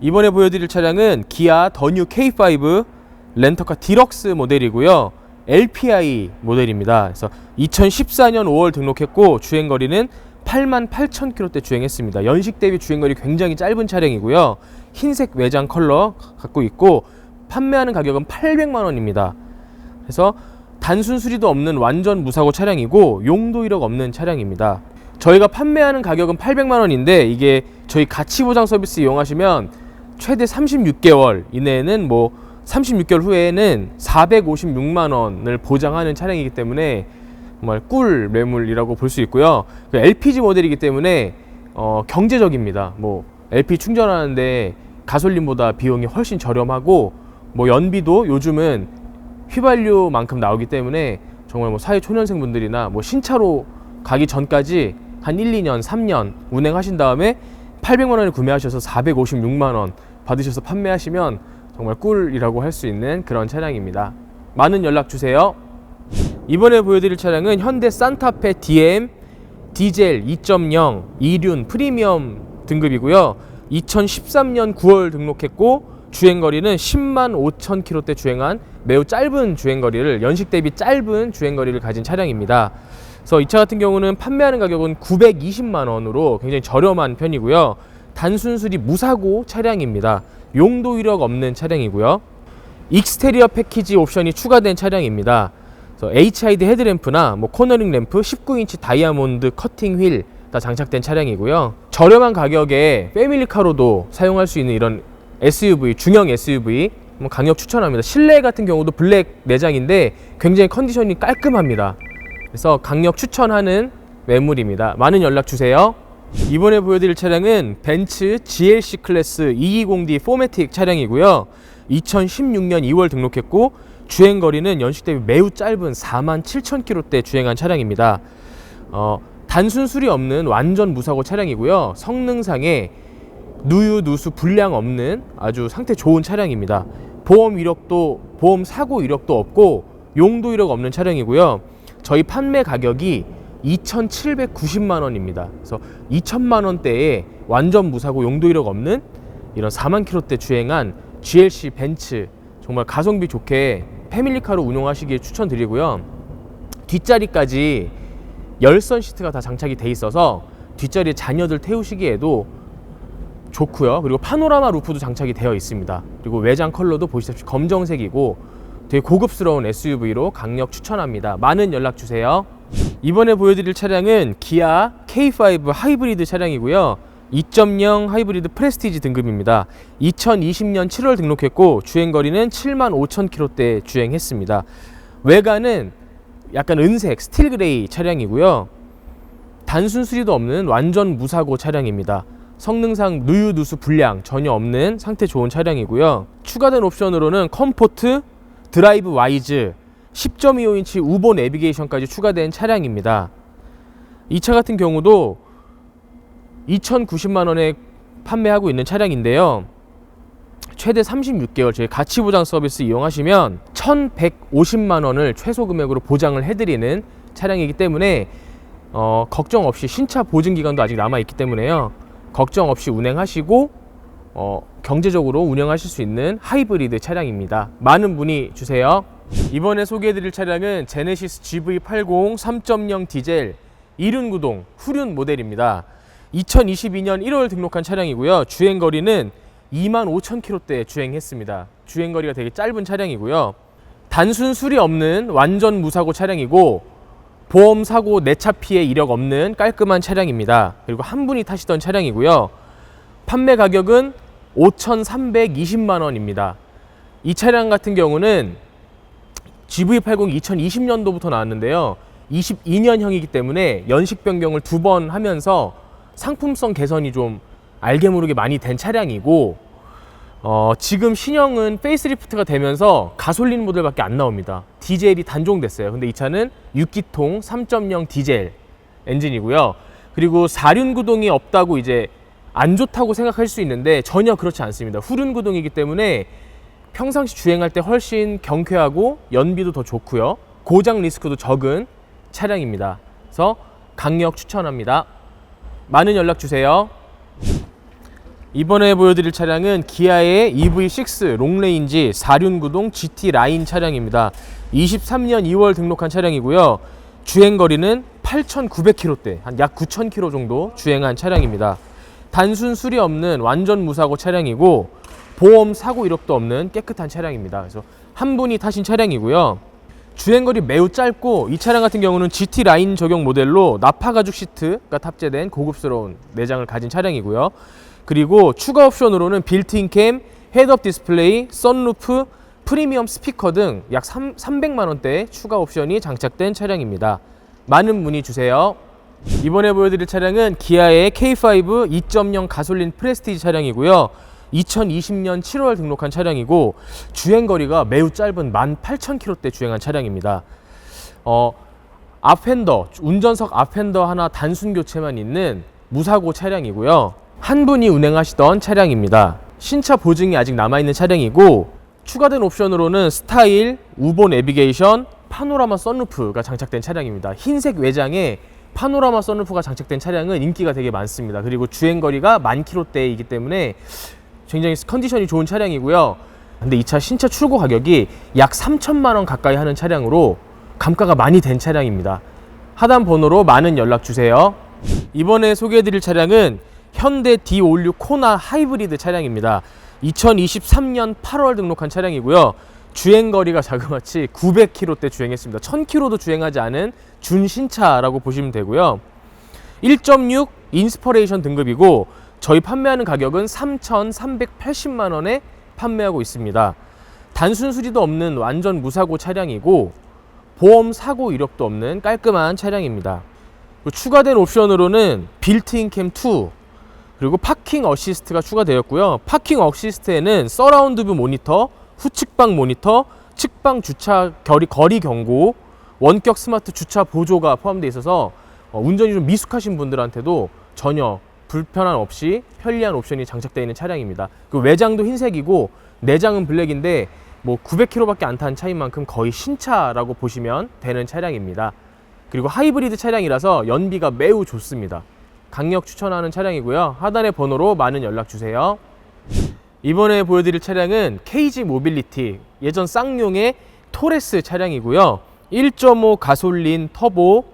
이번에 보여드릴 차량은 기아 더뉴 K5 렌터카 디럭스 모델이고요. LPI 모델입니다. 그래서 2014년 5월 등록했고 주행 거리는 8만 8천 킬로대 주행했습니다. 연식 대비 주행 거리 굉장히 짧은 차량이고요. 흰색 외장 컬러 갖고 있고 판매하는 가격은 800만 원입니다. 그래서 단순 수리도 없는 완전 무사고 차량이고 용도 이력 없는 차량입니다. 저희가 판매하는 가격은 800만 원인데 이게 저희 가치 보장 서비스 이용하시면 최대 36개월 이내에는 뭐 36개월 후에는 456만 원을 보장하는 차량이기 때문에 정말 꿀 매물이라고 볼 수 있고요. 그 LPG 모델이기 때문에 어, 경제적입니다. 뭐 LP 충전하는데 가솔린보다 비용이 훨씬 저렴하고 뭐 연비도 요즘은 휘발유만큼 나오기 때문에 정말 뭐 사회 초년생 분들이나 뭐 신차로 가기 전까지 한 1, 2년, 3년 운행하신 다음에 800만 원을 구매하셔서 456만 원 받으셔서 판매하시면 정말 꿀이라고 할 수 있는 그런 차량입니다. 많은 연락 주세요. 이번에 보여드릴 차량은 현대 산타페 DM 디젤 2.0 이륜 프리미엄 등급이고요. 2013년 9월 등록했고 주행 거리는 10만 5천 킬로대 주행한 매우 짧은 주행 거리를 연식 대비 짧은 주행 거리를 가진 차량입니다. 그래서 이 차 같은 경우는 판매하는 가격은 920만 원으로 굉장히 저렴한 편이고요. 단순 수리 무사고 차량입니다. 용도 이력 없는 차량이고요. 익스테리어 패키지 옵션이 추가된 차량입니다. HID 헤드램프나 뭐 코너링 램프, 19인치 다이아몬드 커팅 휠 다 장착된 차량이고요. 저렴한 가격에 패밀리카로도 사용할 수 있는 이런 SUV, 중형 SUV 뭐 강력 추천합니다. 실내 같은 경우도 블랙 내장인데 굉장히 컨디션이 깔끔합니다. 그래서 강력 추천하는 매물입니다. 많은 연락 주세요. 이번에 보여드릴 차량은 벤츠 GLC 클래스 220D 포매틱 차량이고요. 2016년 2월 등록했고 주행 거리는 연식 대비 매우 짧은 4만 7천 킬로대 주행한 차량입니다. 어, 단순 수리 없는 완전 무사고 차량이고요. 성능상에 누유 누수 불량 없는 아주 상태 좋은 차량입니다. 보험 이력도 보험 사고 이력도 없고 용도 이력 없는 차량이고요. 저희 판매 가격이 2,790만 원입니다. 그래서 2천만 원대에 완전 무사고 용도 이력 없는 이런 4만 킬로대 주행한 GLC 벤츠 정말 가성비 좋게 패밀리카로 운용하시기에 추천드리고요. 뒷자리까지 열선 시트가 다 장착이 돼 있어서 뒷자리에 자녀들 태우시기에도 좋고요. 그리고 파노라마 루프도 장착이 되어 있습니다. 그리고 외장 컬러도 보시다시피 검정색이고 되게 고급스러운 SUV로 강력 추천합니다. 많은 연락 주세요. 이번에 보여드릴 차량은 기아 K5 하이브리드 차량이고요. 2.0 하이브리드 프레스티지 등급입니다. 2020년 7월 등록했고 주행 거리는 7만 5천 킬로대 주행했습니다. 외관은 약간 은색 스틸 그레이 차량이고요. 단순 수리도 없는 완전 무사고 차량입니다. 성능상 누유 누수 불량 전혀 없는 상태 좋은 차량이고요. 추가된 옵션으로는 컴포트, 드라이브 와이즈, 10.25인치 우보 내비게이션까지 추가된 차량입니다. 이 차 같은 경우도 2,090만 원에 판매하고 있는 차량인데요. 최대 36개월 저희 가치 보장 서비스 이용하시면 1,150만 원을 최소 금액으로 보장을 해드리는 차량이기 때문에 어, 걱정 없이 신차 보증 기간도 아직 남아 있기 때문에요. 걱정 없이 운행하시고 어, 경제적으로 운영하실 수 있는 하이브리드 차량입니다. 많은 문의 주세요. 이번에 소개해드릴 차량은 제네시스 GV80 3.0 디젤 이륜 구동 후륜 모델입니다. 2022년 1월 등록한 차량이고요. 주행 거리는 2만 5천 킬로대 주행했습니다. 주행 거리가 되게 짧은 차량이고요. 단순 수리 없는 완전 무사고 차량이고 보험 사고 내차 피해 이력 없는 깔끔한 차량입니다. 그리고 한 분이 타시던 차량이고요. 판매 가격은 5,320만 원입니다. 이 차량 같은 경우는 GV80 2020년도부터 나왔는데요. 22년형이기 때문에 연식 변경을 두 번 하면서 상품성 개선이 좀 알게 모르게 많이 된 차량이고 어, 지금 신형은 페이스리프트가 되면서 가솔린 모델밖에 안 나옵니다. 디젤이 단종됐어요. 근데 이 차는 6기통 3.0 디젤 엔진이고요. 그리고 사륜 구동이 없다고 이제 안 좋다고 생각할 수 있는데 전혀 그렇지 않습니다. 후륜 구동이기 때문에 평상시 주행할 때 훨씬 경쾌하고 연비도 더 좋고요. 고장 리스크도 적은 차량입니다. 그래서 강력 추천합니다. 많은 연락 주세요. 이번에 보여드릴 차량은 기아의 EV6 롱레인지 4륜구동 GT 라인 차량입니다. 23년 2월 등록한 차량이고요. 주행 거리는 8,900km대, 한 약 9,000km 정도 주행한 차량입니다. 단순 수리 없는 완전 무사고 차량이고 보험 사고 이력도 없는 깨끗한 차량입니다. 그래서 한 분이 타신 차량이고요. 주행거리 매우 짧고 이 차량 같은 경우는 GT 라인 적용 모델로 나파 가죽 시트가 탑재된 고급스러운 내장을 가진 차량이고요. 그리고 추가 옵션으로는 빌트인 캠, 헤드업 디스플레이, 썬루프, 프리미엄 스피커 등 약 300만 원대 추가 옵션이 장착된 차량입니다. 많은 문의 주세요. 이번에 보여드릴 차량은 기아의 K5 2.0 가솔린 프레스티지 차량이고요. 2020년 7월 등록한 차량이고 주행 거리가 매우 짧은 18,000km대 주행한 차량입니다. 어, 앞핸더, 운전석 앞핸더 하나 단순 교체만 있는 무사고 차량이고요. 한 분이 운행하시던 차량입니다. 신차 보증이 아직 남아있는 차량이고 추가된 옵션으로는 스타일, 우보 내비게이션, 파노라마 썬루프가 장착된 차량입니다. 흰색 외장에 파노라마 썬루프가 장착된 차량은 인기가 되게 많습니다. 그리고 주행 거리가 만 킬로대이기 때문에 굉장히 컨디션이 좋은 차량이고요. 근데 이 차 신차 출고 가격이 약 3천만 원 가까이 하는 차량으로 감가가 많이 된 차량입니다. 하단 번호로 많은 연락 주세요. 이번에 소개해드릴 차량은 현대 D56 코나 하이브리드 차량입니다. 2023년 8월 등록한 차량이고요. 주행 거리가 자그마치 900km대 주행했습니다. 1000km도 주행하지 않은 준신차라고 보시면 되고요. 1.6 인스퍼레이션 등급이고 저희 판매하는 가격은 3,380만 원에 판매하고 있습니다. 단순 수리도 없는 완전 무사고 차량이고 보험 사고 이력도 없는 깔끔한 차량입니다. 추가된 옵션으로는 빌트인 캠 2, 그리고 파킹 어시스트가 추가되었고요. 파킹 어시스트에는 서라운드 뷰 모니터, 후측방 모니터, 측방 주차 거리, 거리 경고, 원격 스마트 주차 보조가 포함되어 있어서 어, 운전이 좀 미숙하신 분들한테도 전혀 불편함 없이 편리한 옵션이 장착되어 있는 차량입니다. 그 외장도 흰색이고 내장은 블랙인데 뭐 900km밖에 안 탄 차인 만큼 거의 신차라고 보시면 되는 차량입니다. 그리고 하이브리드 차량이라서 연비가 매우 좋습니다. 강력 추천하는 차량이고요. 하단의 번호로 많은 연락 주세요. 이번에 보여드릴 차량은 KG 모빌리티 예전 쌍용의 토레스 차량이고요. 1.5 가솔린 터보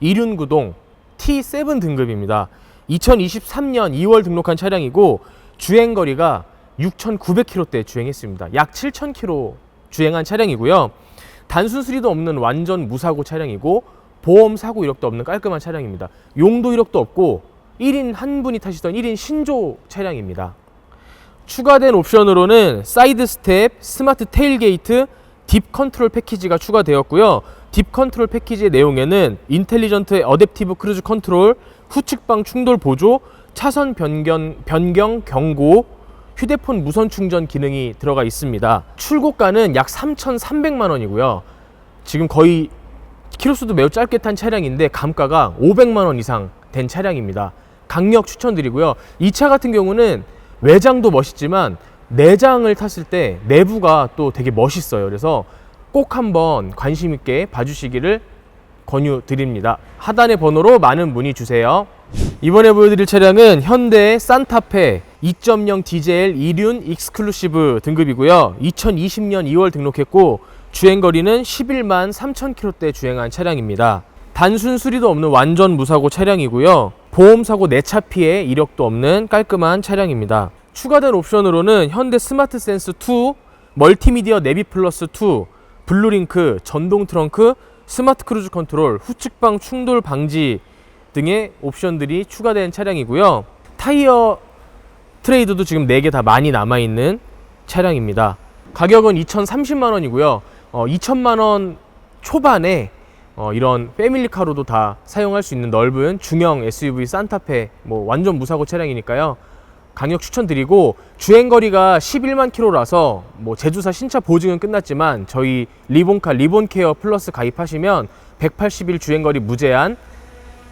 2륜 구동 T7 등급입니다. 2023년 2월 등록한 차량이고 주행 거리가 6,900km대 주행했습니다. 약 7,000km 주행한 차량이고요. 단순 수리도 없는 완전 무사고 차량이고 보험 사고 이력도 없는 깔끔한 차량입니다. 용도 이력도 없고 1인 한 분이 타시던 1인 신조 차량입니다. 추가된 옵션으로는 사이드 스텝, 스마트 테일게이트, 딥 컨트롤 패키지가 추가되었고요. 딥 컨트롤 패키지의 내용에는 인텔리전트 어댑티브 크루즈 컨트롤, 후측방 충돌 보조, 차선 변경, 변경 경고, 휴대폰 무선 충전 기능이 들어가 있습니다. 출고가는 약 3,300만 원이고요. 지금 거의 키로수도 매우 짧게 탄 차량인데 감가가 500만 원 이상 된 차량입니다. 강력 추천드리고요. 이 차 같은 경우는 외장도 멋있지만 내장을 탔을 때 내부가 또 되게 멋있어요. 그래서 꼭 한번 관심 있게 봐주시기를 권유드립니다. 하단의 번호로 많은 문의 주세요. 이번에 보여드릴 차량은 현대 산타페 2.0 디젤 2륜 익스클루시브 등급이고요. 2020년 2월 등록했고 주행 거리는 11만 3천 킬로대 주행한 차량입니다. 단순 수리도 없는 완전 무사고 차량이고요. 보험 사고 내차 피해 이력도 없는 깔끔한 차량입니다. 추가된 옵션으로는 현대 스마트 센스 2, 멀티미디어 내비 플러스 2, 블루링크, 전동 트렁크, 스마트 크루즈 컨트롤, 후측방 충돌 방지 등의 옵션들이 추가된 차량이고요. 타이어 트레이드도 지금 4개 다 많이 남아있는 차량입니다. 가격은 2,030만 원이고요. 어, 2천만 원 초반에 어, 이런 패밀리카로도 다 사용할 수 있는 넓은 중형 SUV 산타페 뭐 완전 무사고 차량이니까요. 강력 추천드리고 주행 거리가 11만 킬로라서 뭐 제주사 신차 보증은 끝났지만 저희 리본카 리본케어 플러스 가입하시면 180일 주행 거리 무제한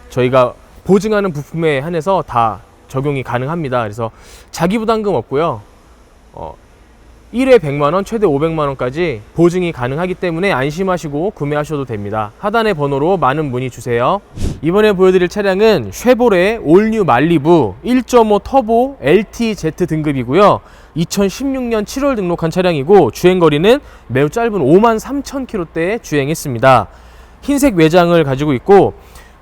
저희가 보증하는 부품에 한해서 다 적용이 가능합니다. 그래서 자기 부담금 없고요. 어, 1회 100만 원, 최대 500만 원까지 보증이 가능하기 때문에 안심하시고 구매하셔도 됩니다. 하단의 번호로 많은 문의 주세요. 이번에 보여드릴 차량은 쉐보레 올뉴 말리부 1.5 터보 LTZ 등급이고요. 2016년 7월 등록한 차량이고 주행 거리는 매우 짧은 5만 3천 킬로대에 주행했습니다. 흰색 외장을 가지고 있고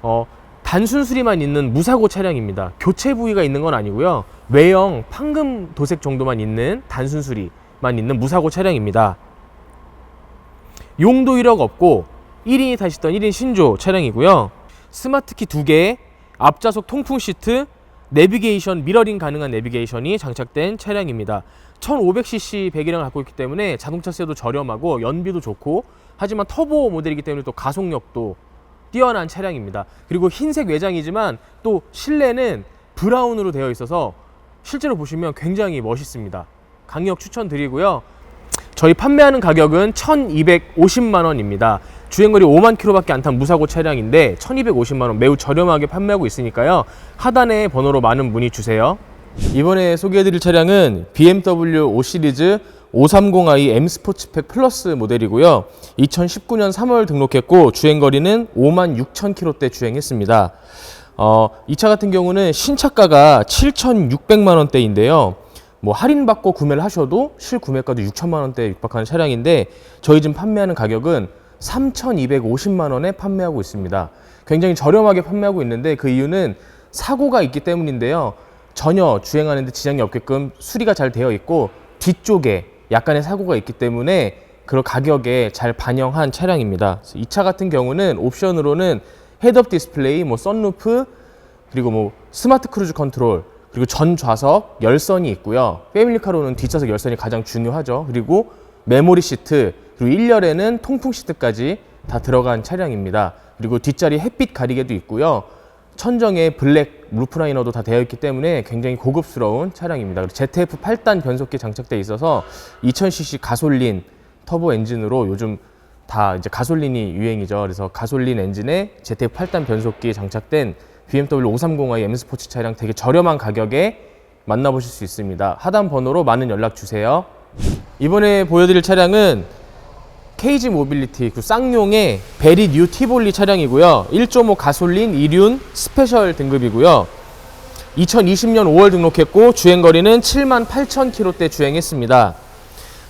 어, 단순 수리만 있는 무사고 차량입니다. 교체 부위가 있는 건 아니고요. 외형 판금 도색 정도만 있는 단순 수리만 있는 무사고 차량입니다. 용도 이력 없고 1인이 타시던 1인 신조 차량이고요. 스마트키 2개, 앞좌석 통풍 시트, 내비게이션 미러링 가능한 내비게이션이 장착된 차량입니다. 1500cc 배기량을 갖고 있기 때문에 자동차세도 저렴하고 연비도 좋고 하지만 터보 모델이기 때문에 또 가속력도 뛰어난 차량입니다. 그리고 흰색 외장이지만 또 실내는 브라운으로 되어 있어서 실제로 보시면 굉장히 멋있습니다. 강력 추천드리고요. 저희 판매하는 가격은 1250만 원입니다. 주행거리 5만 킬로밖에 안 탄 무사고 차량인데 1250만 원 매우 저렴하게 판매하고 있으니까요. 하단의 번호로 많은 문의 주세요. 이번에 소개해드릴 차량은 BMW 5 시리즈 530i M 스포츠팩 플러스 모델이고요. 2019년 3월 등록했고 주행거리는 5만 6천 킬로대 주행했습니다. 어, 이 차 같은 경우는 신차가가 7,600만 원대인데요. 뭐 할인받고 구매를 하셔도 실구매가도 6천만 원대에 육박하는 차량인데 저희 지금 판매하는 가격은 3,250만 원에 판매하고 있습니다. 굉장히 저렴하게 판매하고 있는데 그 이유는 사고가 있기 때문인데요. 전혀 주행하는데 지장이 없게끔 수리가 잘 되어 있고 뒤쪽에 약간의 사고가 있기 때문에 그런 가격에 잘 반영한 차량입니다. 이 차 같은 경우는 옵션으로는 헤드업 디스플레이, 뭐 썬루프, 그리고 뭐 스마트 크루즈 컨트롤, 그리고 전 좌석 열선이 있고요. 패밀리카로는 뒷좌석 열선이 가장 중요하죠. 그리고 메모리 시트, 그리고 1열에는 통풍 시트까지 다 들어간 차량입니다. 그리고 뒷자리 햇빛 가리개도 있고요. 천정에 블랙 루프라이너도 다 되어 있기 때문에 굉장히 고급스러운 차량입니다. 그리고 ZF 8단 변속기 장착되어 있어서 2000cc 가솔린 터보 엔진으로 요즘 다 이제 가솔린이 유행이죠. 그래서 가솔린 엔진에 ZF 8단 변속기 장착된 BMW 530i M 스포츠 차량 되게 저렴한 가격에 만나보실 수 있습니다. 하단 번호로 많은 연락 주세요. 이번에 보여드릴 차량은 KG 모빌리티 그 쌍용의 베리 뉴 티볼리 차량이고요. 1.5 가솔린 2륜 스페셜 등급이고요. 2020년 5월 등록했고 주행 거리는 7만 8천 킬로대 주행했습니다.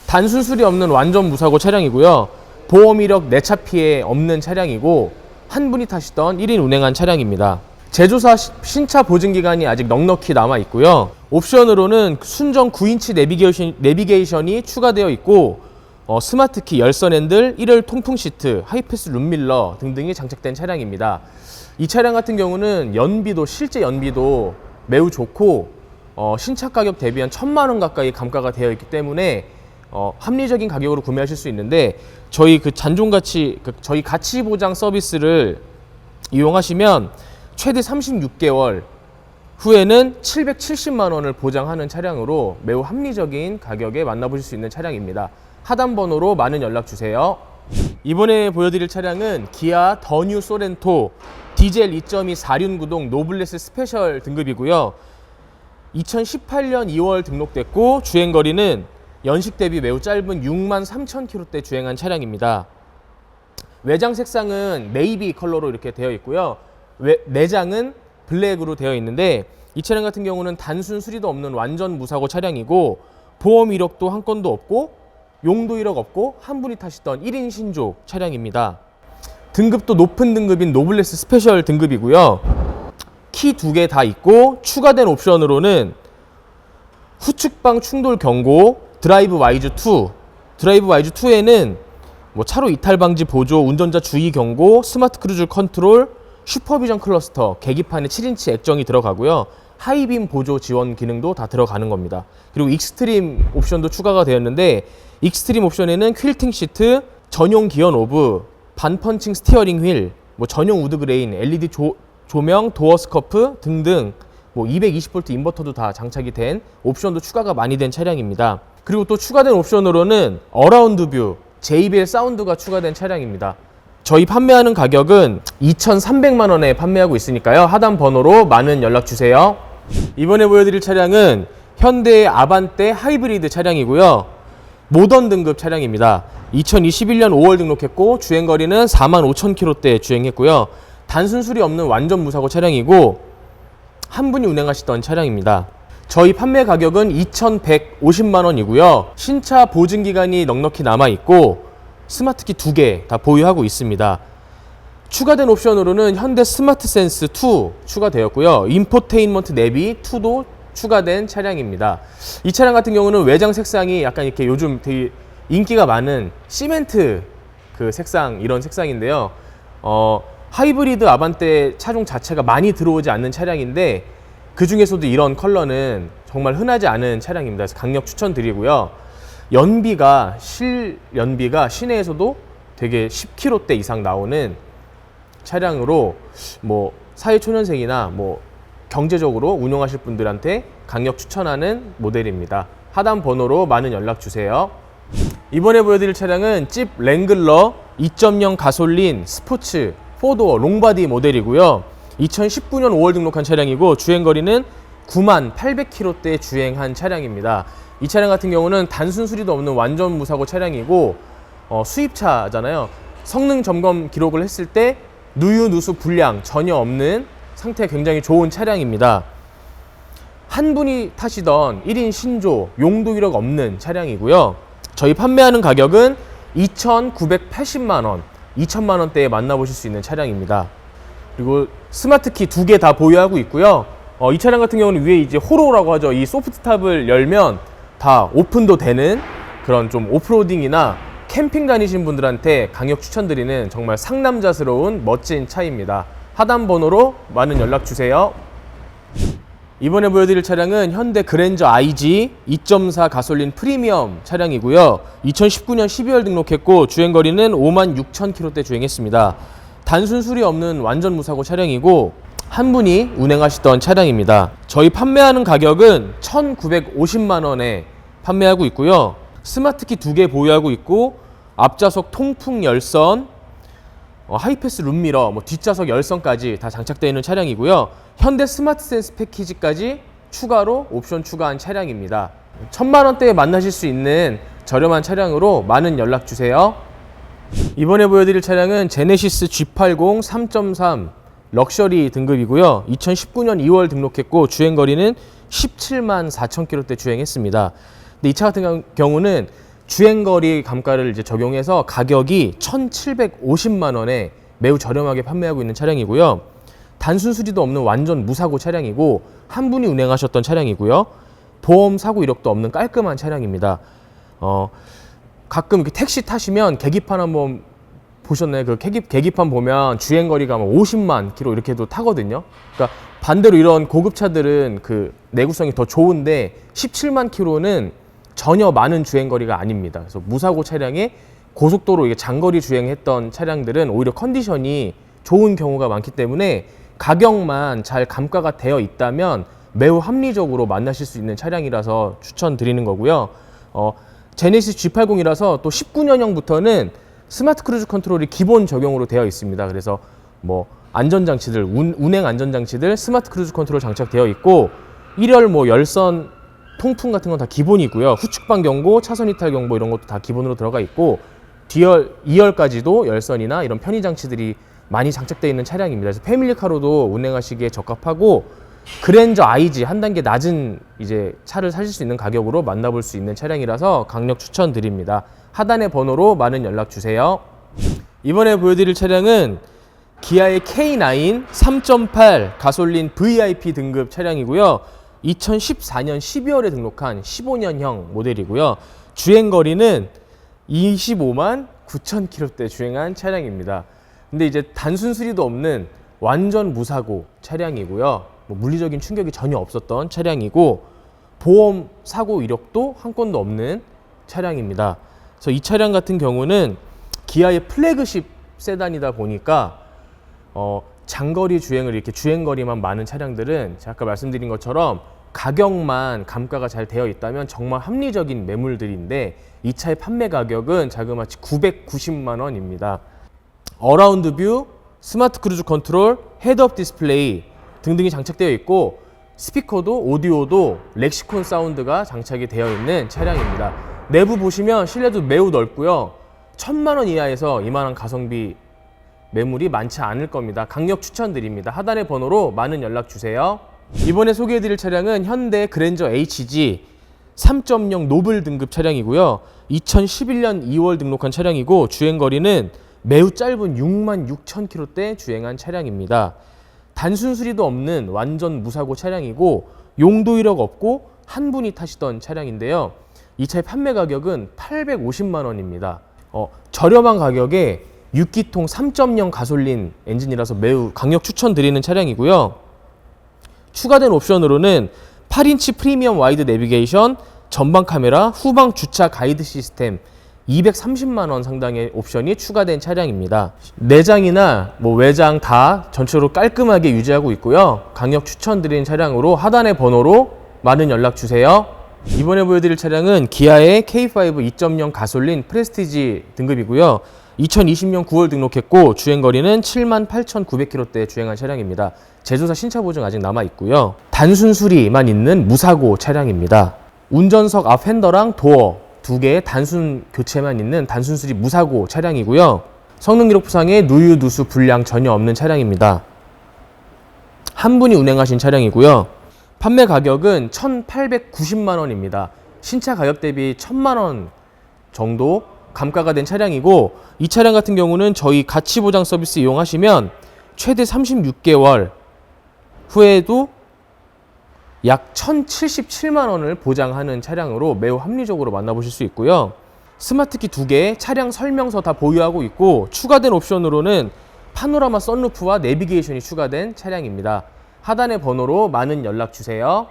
단순 수리 없는 완전 무사고 차량이고요. 보험 이력 내차 피해 없는 차량이고 한 분이 타시던 1인 운행한 차량입니다. 제조사 시- 신차 보증 기간이 아직 넉넉히 남아 있고요. 옵션으로는 순정 9인치 내비게이션, 내비게이션이 추가되어 있고 어, 스마트키 열선 핸들, 1열 통풍 시트, 하이패스 룸밀러 등등이 장착된 차량입니다. 이 차량 같은 경우는 연비도 실제 연비도 매우 좋고 어, 신차 가격 대비 한 천만 원 가까이 감가가 되어 있기 때문에 어, 합리적인 가격으로 구매하실 수 있는데 저희 그 잔존 가치 그 저희 가치 보장 서비스를 이용하시면 최대 36개월 후에는 770만 원을 보장하는 차량으로 매우 합리적인 가격에 만나보실 수 있는 차량입니다. 하단 번호로 많은 연락 주세요. 이번에 보여드릴 차량은 기아 더뉴 소렌토 디젤 2.2 4륜 구동 노블레스 스페셜 등급이고요. 2018년 2월 등록됐고 주행 거리는 연식 대비 매우 짧은 6만 3천 킬로대 주행한 차량입니다. 외장 색상은 네이비 컬러로 이렇게 되어 있고요. 외, 내장은 블랙으로 되어 있는데 이 차량 같은 경우는 단순 수리도 없는 완전 무사고 차량이고 보험 이력도 한 건도 없고 용도 이력 없고 한 분이 타시던 1인 신조 차량입니다. 등급도 높은 등급인 노블레스 스페셜 등급이고요. 키 두 개 다 있고 추가된 옵션으로는 후측방 충돌 경고, 드라이브 와이즈 2. 드라이브 와이즈 2에는 뭐 차로 이탈 방지 보조, 운전자 주의 경고, 스마트 크루즈 컨트롤, 슈퍼비전 클러스터, 계기판에 7인치 액정이 들어가고요. 하이빔 보조 지원 기능도 다 들어가는 겁니다. 그리고 익스트림 옵션도 추가가 되었는데 익스트림 옵션에는 퀼팅 시트, 전용 기어 노브, 반펀칭 스티어링 휠, 뭐 전용 우드 그레인, LED 조, 조명, 도어 스커프 등등 뭐 220V 인버터도 다 장착이 된 옵션도 추가가 많이 된 차량입니다. 그리고 또 추가된 옵션으로는 어라운드 뷰, JBL 사운드가 추가된 차량입니다. 저희 판매하는 가격은 2,300만 원에 판매하고 있으니까요. 하단 번호로 많은 연락 주세요. 이번에 보여드릴 차량은 현대 아반떼 하이브리드 차량이고요. 모던 등급 차량입니다. 2021년 5월 등록했고 주행 거리는 4만 5천 킬로대 주행했고요. 단순 수리 없는 완전 무사고 차량이고 한 분이 운행하시던 차량입니다. 저희 판매 가격은 2,150만 원이고요. 신차 보증 기간이 넉넉히 남아 있고 스마트키 두 개 다 보유하고 있습니다. 추가된 옵션으로는 현대 스마트 센스 2 추가되었고요. 인포테인먼트 내비 2도 추가된 차량입니다. 이 차량 같은 경우는 외장 색상이 약간 이렇게 요즘 되게 인기가 많은 시멘트 그 색상 이런 색상인데요. 어, 하이브리드 아반떼 차종 자체가 많이 들어오지 않는 차량인데 그 중에서도 이런 컬러는 정말 흔하지 않은 차량입니다. 그래서 강력 추천드리고요. 연비가 실 연비가 시내에서도 되게 10km대 이상 나오는 차량으로 뭐 사회초년생이나 뭐 경제적으로 운영하실 분들한테 강력 추천하는 모델입니다. 하단 번호로 많은 연락 주세요. 이번에 보여드릴 차량은 집 랭글러 2.0 가솔린 스포츠 4도어 롱바디 모델이고요. 2019년 5월 등록한 차량이고 주행 거리는 9만 800km대 주행한 차량입니다. 이 차량 같은 경우는 단순 수리도 없는 완전 무사고 차량이고 어, 수입차잖아요. 성능 점검 기록을 했을 때 누유 누수 불량 전혀 없는 상태 굉장히 좋은 차량입니다. 한 분이 타시던 1인 신조 용도 이력 없는 차량이고요. 저희 판매하는 가격은 2,980만 원, 2천만 원대에 만나보실 수 있는 차량입니다. 그리고 스마트키 두 개 다 보유하고 있고요. 어, 이 차량 같은 경우는 위에 이제 호로라고 하죠. 이 소프트탑을 열면 다 오픈도 되는 그런 좀 오프로딩이나 캠핑 다니신 분들한테 강력 추천드리는 정말 상남자스러운 멋진 차입니다. 하단 번호로 많은 연락 주세요. 이번에 보여드릴 차량은 현대 그랜저 IG 2.4 가솔린 프리미엄 차량이고요. 2019년 12월 등록했고 주행 거리는 5만 6천 킬로대 주행했습니다. 단순 수리 없는 완전 무사고 차량이고 한 분이 운행하시던 차량입니다. 저희 판매하는 가격은 1,950만 원에 판매하고 있고요. 스마트키 두 개 보유하고 있고 앞좌석 통풍 열선, 어, 하이패스 룸미러, 뭐 뒷좌석 열선까지 다 장착되어 있는 차량이고요. 현대 스마트 센스 패키지까지 추가로 옵션 추가한 차량입니다. 천만 원대에 만나실 수 있는 저렴한 차량으로 많은 연락 주세요. 이번에 보여드릴 차량은 제네시스 G80 3.3 럭셔리 등급이고요. 2019년 2월 등록했고 주행 거리는 17만 4천 킬로대 주행했습니다. 근데 이 차 같은 경우는 주행 거리 감가를 이제 적용해서 가격이 1,750만 원에 매우 저렴하게 판매하고 있는 차량이고요. 단순 수리도 없는 완전 무사고 차량이고 한 분이 운행하셨던 차량이고요. 보험 사고 이력도 없는 깔끔한 차량입니다. 어, 가끔 이렇게 택시 타시면 계기판 한번 보셨나요? 그 계기, 계기판 보면 주행 거리가 뭐 50만 킬로 이렇게도 타거든요. 그러니까 반대로 이런 고급차들은 그 내구성이 더 좋은데 17만 킬로는 전혀 많은 주행 거리가 아닙니다. 그래서 무사고 차량에 고속도로 장거리 주행했던 차량들은 오히려 컨디션이 좋은 경우가 많기 때문에 가격만 잘 감가가 되어 있다면 매우 합리적으로 만나실 수 있는 차량이라서 추천드리는 거고요. 어, 제네시스 G80이라서 또 19년형부터는 스마트 크루즈 컨트롤이 기본 적용으로 되어 있습니다. 그래서 뭐 안전장치들, 운, 운행 안전장치들 스마트 크루즈 컨트롤 장착되어 있고 1열 뭐 열선 통풍 같은 건 다 기본이고요. 후측방 경고, 차선 이탈 경보 이런 것도 다 기본으로 들어가 있고 뒤열, 2열까지도 열선이나 이런 편의 장치들이 많이 장착되어 있는 차량입니다. 그래서 패밀리카로도 운행하시기에 적합하고 그랜저 IG 한 단계 낮은 이제 차를 사실 수 있는 가격으로 만나볼 수 있는 차량이라서 강력 추천드립니다. 하단의 번호로 많은 연락 주세요. 이번에 보여드릴 차량은 기아의 K9 3.8 가솔린 VIP 등급 차량이고요. 2014년 12월에 등록한 15년형 모델이고요. 주행 거리는 25만 9천 킬로대 주행한 차량입니다. 근데 이제 단순 수리도 없는 완전 무사고 차량이고요. 뭐 물리적인 충격이 전혀 없었던 차량이고 보험 사고 이력도 한 건도 없는 차량입니다. 그래서 이 차량 같은 경우는 기아의 플래그십 세단이다 보니까 어, 장거리 주행을 이렇게 주행거리만 많은 차량들은 제가 아까 말씀드린 것처럼 가격만 감가가 잘 되어 있다면 정말 합리적인 매물들인데 이 차의 판매 가격은 자그마치 990만 원입니다. 어라운드 뷰, 스마트 크루즈 컨트롤, 헤드업 디스플레이 등등이 장착되어 있고 스피커도 오디오도 렉시콘 사운드가 장착이 되어 있는 차량입니다. 내부 보시면 실내도 매우 넓고요. 천만 원 이하에서 이만한 가성비 매물이 많지 않을 겁니다. 강력 추천드립니다. 하단의 번호로 많은 연락 주세요. 이번에 소개해드릴 차량은 현대 그랜저 HG 3.0 노블 등급 차량이고요. 2011년 2월 등록한 차량이고 주행 거리는 매우 짧은 6만 6천 킬로대 주행한 차량입니다. 단순 수리도 없는 완전 무사고 차량이고 용도 이력 없고 한 분이 타시던 차량인데요. 이 차의 판매 가격은 850만 원입니다. 어, 저렴한 가격에 6기통 3.0 가솔린 엔진이라서 매우 강력 추천드리는 차량이고요. 추가된 옵션으로는 8인치 프리미엄 와이드 내비게이션, 전방 카메라, 후방 주차 가이드 시스템 230만 원 상당의 옵션이 추가된 차량입니다. 내장이나 뭐 외장 다 전체로 깔끔하게 유지하고 있고요. 강력 추천드리는 차량으로 하단의 번호로 많은 연락 주세요. 이번에 보여드릴 차량은 기아의 K5 2.0 가솔린 프레스티지 등급이고요. 2020년 9월 등록했고 주행 거리는 78,900km대 주행한 차량입니다. 제조사 신차 보증 아직 남아 있고요. 단순 수리만 있는 무사고 차량입니다. 운전석 앞 핸더랑 도어 두 개의 단순 교체만 있는 단순 수리 무사고 차량이고요. 성능 기록 부상에 누유 누수 불량 전혀 없는 차량입니다. 한 분이 운행하신 차량이고요. 판매 가격은 1,890만 원입니다. 신차 가격 대비 1,000만 원 정도 감가가 된 차량이고 이 차량 같은 경우는 저희 가치 보장 서비스 이용하시면 최대 36개월 후에도 약 1,077만 원을 보장하는 차량으로 매우 합리적으로 만나보실 수 있고요. 스마트키 두 개, 차량 설명서 다 보유하고 있고 추가된 옵션으로는 파노라마 썬루프와 내비게이션이 추가된 차량입니다. 하단의 번호로 많은 연락 주세요.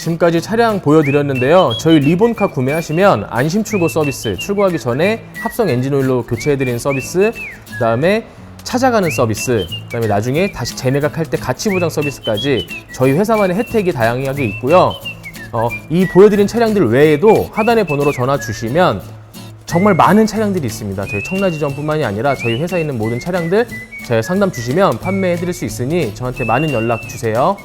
지금까지 차량 보여드렸는데요. 저희 리본카 구매하시면 안심 출고 서비스, 출고하기 전에 합성 엔진오일로 교체해드리는 서비스, 그 다음에 찾아가는 서비스, 그 다음에 나중에 다시 재매각할 때 가치 보장 서비스까지 저희 회사만의 혜택이 다양하게 있고요. 어, 이 보여드린 차량들 외에도 하단의 번호로 전화 주시면 정말 많은 차량들이 있습니다. 저희 청라지점뿐만이 아니라 저희 회사에 있는 모든 차량들 저희 상담 주시면 판매해 드릴 수 있으니 저한테 많은 연락 주세요.